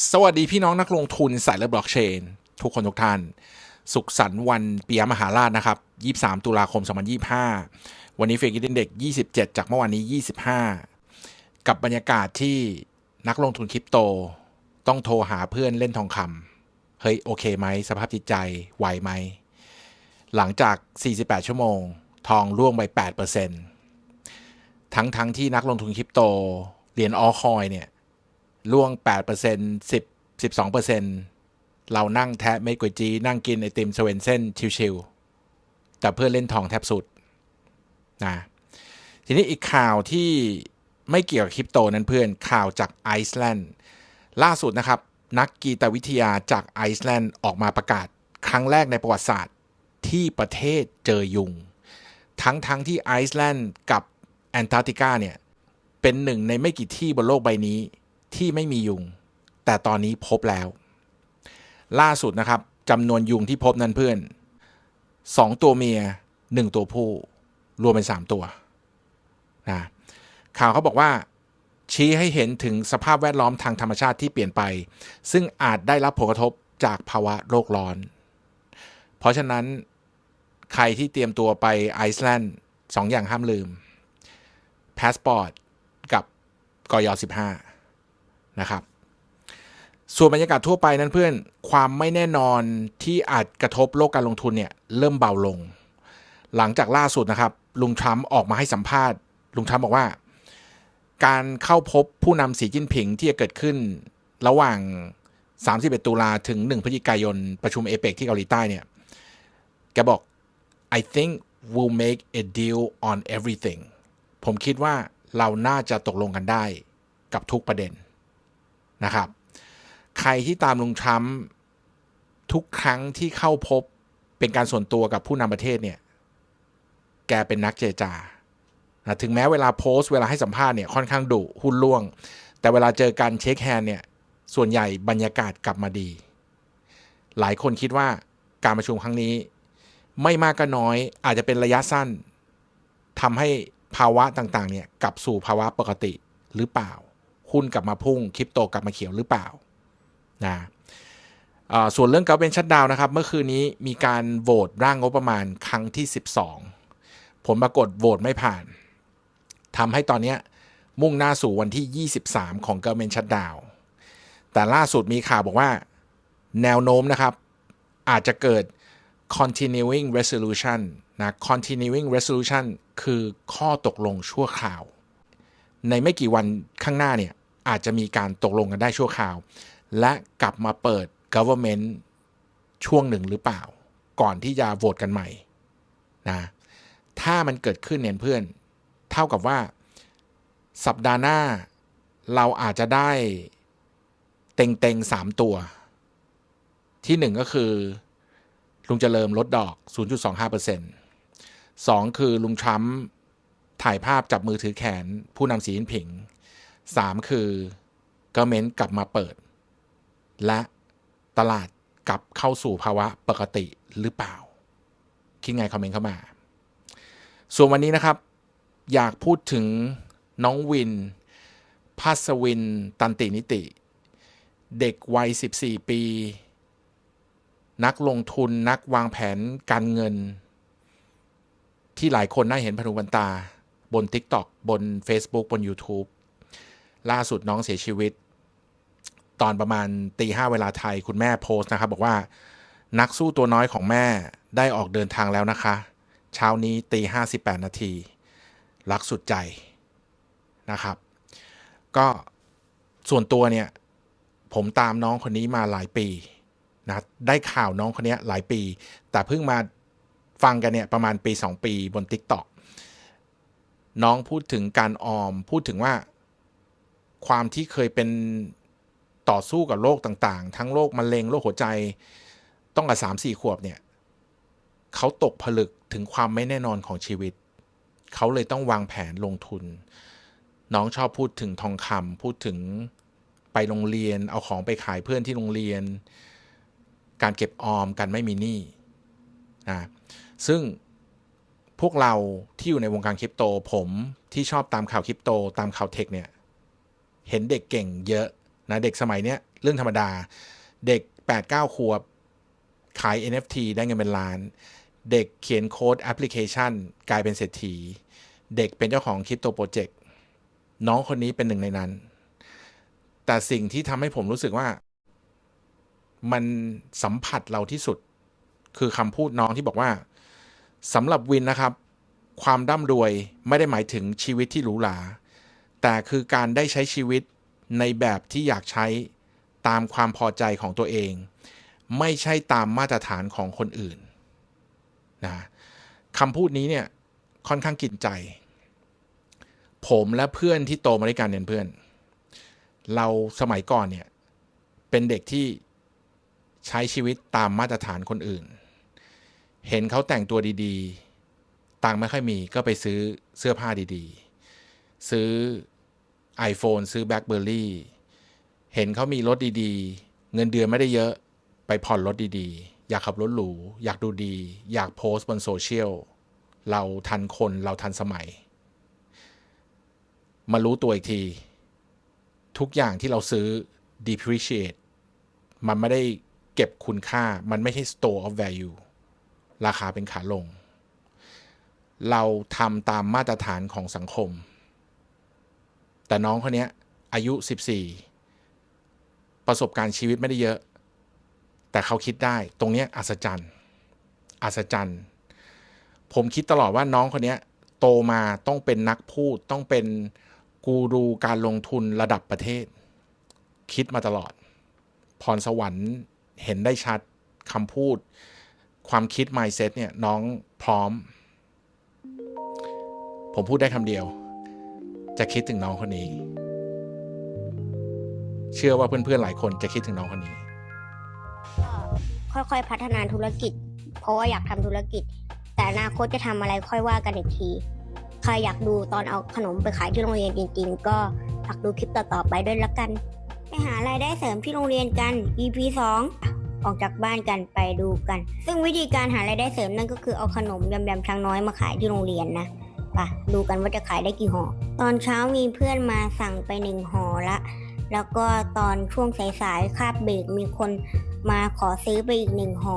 สวัสดีพี่น้องนักลงทุนสายและบล็อกเชน ทุกคนทุกท่าน สุขสันต์วันปียมหาราชนะครับ 23 ตุลาคม 2025 วันนี้เฟกิดินเด็ก 27 จากเมื่อวานนี้ 25 กับบรรยากาศที่นักลงทุนคริปโต ต้องโทรหาเพื่อนเล่นทองคำเฮ้ย โอเคไหม สภาพจิตใจไหวไหม หลังจาก 48 ชั่วโมง ทองร่วงไป 8%ทั้งทั้งที่นักลงทุนคริปโตเหรียญออคอยเนี่ย ล่วง 8% 10 12%เรานั่งแทะเม็ดก๋วยจีนั่งกินไอติมสเวนเซนชิวๆแต่เพื่อเล่นทองแทบสุดนะทีนี้อีกข่าวที่ไม่เกี่ยวกับคริปโตนั้นเพื่อนข่าวจากไอซ์แลนด์ล่าสุดนะครับ นักกีตวิทยาจากไอซ์แลนด์ออกมาประกาศครั้งแรกในประวัติศาสตร์ที่ประเทศเจอยุง ทั้งทั้งที่ไอซ์แลนด์กับแอนตาร์กติกาเนี่ย เป็นหนึ่งในไม่กี่ที่บนโลกใบนี้ ที่ไม่มียุง แต่ตอนนี้พบแล้ว ล่าสุดนะครับจำนวนยุงที่พบนั้นเพื่อนสองตัวเมียหนึ่งตัวผู้ รวมเป็นสามตัวนะข่าวเขาบอกว่า ชี้ให้เห็นถึงสภาพแวดล้อมทางธรรมชาติที่เปลี่ยนไป ซึ่งอาจได้รับผลกระทบจากภาวะโลกร้อน เพราะฉะนั้นใครที่เตรียมตัวไปไอซ์แลนด์สองอย่างห้ามลืมพาสปอร์ตกับกย 15 นะครับ ส่วนบรรยากาศทั่วไปนั้นเพื่อนความไม่แน่นอนที่อาจกระทบโลกการลงทุนเนี่ยเริ่มเบาลง หลังจากล่าสุดนะครับ ลุงทรัมป์ออกมาให้สัมภาษณ์ ลุงทรัมป์บอกว่า การเข้าพบผู้นำสีจิ้นผิงที่จะเกิดขึ้นระหว่าง 31 ตุลาถึง 1 พฤศจิกายน ประชุมเอเปกที่เกาหลีใต้เนี่ยแกบอก I think we'll make a deal on everything ผมคิดว่าเราน่าจะตกลงกันได้กับทุกประเด็น นะครับ ใครที่ตามลุงทรัมป์ทุกครั้งที่เข้าพบเป็นการส่วนตัวกับผู้นำประเทศเนี่ย แกเป็นนักเจจานะถึงแม้เวลาโพสต์เวลาให้สัมภาษณ์เนี่ยค่อนข้างดุหุนล่วง แต่เวลาเจอกันเช็คแฮนเนี่ยส่วนใหญ่บรรยากาศกลับมาดี หลายคนคิดว่าการประชุมครั้งนี้ ไม่มากก็น้อย อาจจะเป็นระยะสั้นทำให้ภาวะต่างๆเนี่ยกลับสู่ภาวะปกติหรือเปล่า หุ้นกลับมาพุ่งคริปโตกลับมาเขียวหรือเปล่านะส่วนเรื่องเกาเป็นชัดดาวนะครับ เมื่อคืนนี้มีการโหวตร่างงบประมาณครั้งที่ 12 ผลปรากฏโหวตไม่ผ่านทำให้ตอนนี้มุ่งหน้าสู่วันที่ 23 ของเกาเมนชัดดาวแต่ล่าสุดมีข่าวบอกว่าแนวโน้มนะครับ อาจจะเกิด continuing resolution นะ continuing resolution คือข้อตกลงชั่วคราว ในไม่กี่วันข้างหน้าเนี่ย อาจจะมีการตกลงกันได้ชั่วคราว และกลับมาเปิด government ช่วงหนึ่งหรือเปล่า ก่อนที่จะโหวตกันใหม่นะถ้ามันเกิดขึ้นเนี่ยเพื่อน เท่ากับว่าสัปดาห์หน้าเราอาจจะได้เต็งเตงสามตัว ที่หนึ่งก็คือ ลุงเจริญลดดอก 0.25% 2คือลุงทรัมป์ถ่ายภาพจับมือถือแขนผู้นำสีจิ้นผิง 3 คือเกเมนต์กลับมาเปิด และตลาดกลับเข้าสู่ภาวะปกติหรือเปล่า คิดไงคอมเมนต์เข้ามา ส่วนวันนี้นะครับ อยากพูดถึงน้องวินพัสวิน ตันตินิติ เด็กวัย 14 ปี นักลงทุนนักวางแผนการเงิน ที่หลายคนน่าเห็นพนุบันตา บน TikTok บน Facebook บน YouTube ล่าสุดน้องเสียชีวิต ตอนประมาณตีห้าเวลาไทยคุณแม่โพสต์นะครับ บอกว่า นักสู้ตัวน้อยของแม่ได้ออกเดินทางแล้วนะคะ เช้านี้ตีห้าสิบแปดนาที รักสุดใจนะครับ ก็ส่วนตัวเนี่ย ผมตามน้องคนนี้มาหลายปีนะได้ข่าวน้องคนนี้หลายปี แต่เพิ่งมาฟังกันเนี่ยประมาณปี 2 ปีบน TikTok น้องพูดถึงการออม พูดถึงว่า ความที่เคยเป็นต่อสู้กับโรคต่างๆ ทั้งโรคมะเร็งโรคหัวใจต้องกับสามสี่ขวบเนี่ยเขาตกผลึกถึงความไม่แน่นอนของชีวิต เขาเลยต้องวางแผนลงทุน น้องชอบพูดถึงทองคำพูดถึงไปโรงเรียน เอาของไปขายเพื่อนที่โรงเรียน การเก็บออมกันไม่มีหนี้นะซึ่งพวกเราที่อยู่ในวงการคริปโตผมที่ชอบตามข่าวคริปโต ตามข่าวเทคเนี่ย เห็นเด็กเก่งเยอะนะเด็กสมัยเนี้ยเรื่องธรรมดา เด็ก 8 9ขวบขาย NFT ได้เงินเป็นล้าน เด็กเขียนโค้ดแอปพลิเคชัน กลายเป็นเศรษฐี เด็กเป็นเจ้าของคริปโตโปรเจกต์น้องคนนี้เป็นหนึ่งในนั้น แต่สิ่งที่ทำให้ผมรู้สึกว่า มันสัมผัสเราที่สุด คือคำพูดน้องที่บอกว่าสำหรับวินนะครับ ความร่ำรวยไม่ได้หมายถึงชีวิตที่หรูหรา แต่คือการได้ใช้ชีวิตในแบบที่อยากใช้ตามความพอใจของตัวเอง ไม่ใช่ตามมาตรฐานของคนอื่นนะคำพูดนี้เนี่ยค่อนข้างกินใจ ผมและเพื่อนที่โตมาด้วยกันเนี่ยเพื่อน เราสมัยก่อนเนี่ยเป็นเด็กที่ใช้ชีวิตตามมาตรฐานคนอื่น เห็นเขาแต่งตัวดีๆ ตังไม่ค่อยมีก็ไปซื้อเสื้อผ้าดีๆ ซื้อ iPhone ซื้อ BlackBerry เห็นเขามีรถดีๆ เงินเดือนไม่ได้เยอะ ไปผ่อนรถดีๆ อยากขับรถหรู อยากดูดี อยากโพสต์บนโซเชียล เราทันคนเราทันสมัย มารู้ตัวอีกที ทุกอย่างที่เราซื้อ depreciate มันไม่ได้เก็บคุณค่า มันไม่ใช่ store of value ราคาเป็นขาลง เราทำตามมาตรฐานของสังคม แต่น้องคนเนี้ยอายุ 14 ประสบการณ์ชีวิตไม่ได้เยอะ แต่เขาคิดได้ตรงเนี้ยอัศจรรย์อัศจรรย์ ผมคิดตลอดว่าน้องคนเนี้ยโตมาต้องเป็นนักพูดต้องเป็นกูรูการลงทุนระดับประเทศ คิดมาตลอด พรสวรรค์เห็นได้ชัดคำพูด ความคิด mindset เนี่ยน้องพร้อม ผมพูดได้คำเดียว จะคิดถึงน้องคนนี้ เชื่อว่าเพื่อนๆหลายคนจะคิดถึงน้องคนนี้ก็ค่อยๆพัฒนาธุรกิจ เพราะว่าอยากทำธุรกิจ แต่อนาคตจะทำอะไรค่อยว่ากันอีกทีใครอยากดูตอนเอาขนมไปขายที่โรงเรียนจริง ๆ ก็ฝากดูคลิปต่อๆไปด้วยละกัน ไปหารายได้เสริมที่โรงเรียนกัน EP 2อะออกจากบ้านกันไปดูกัน ซึ่งวิธีการหารายได้เสริมนั่นก็คือเอาขนมยำยำช้างน้อยมาขายที่โรงเรียนนะ ปะดูกันว่าจะขายได้กี่ห่อตอนเช้ามีเพื่อนมาสั่งไปหนึ่งห่อละ แล้วก็ตอนช่วงสายๆคาบเบรกมีคนมาขอซื้อไปอีกหนึ่งห่อ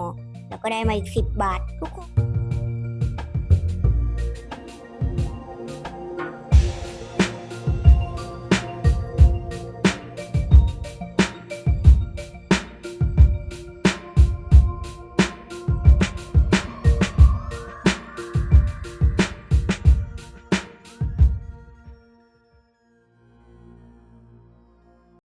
แล้วก็ได้มาอีกสิบบาททุกคน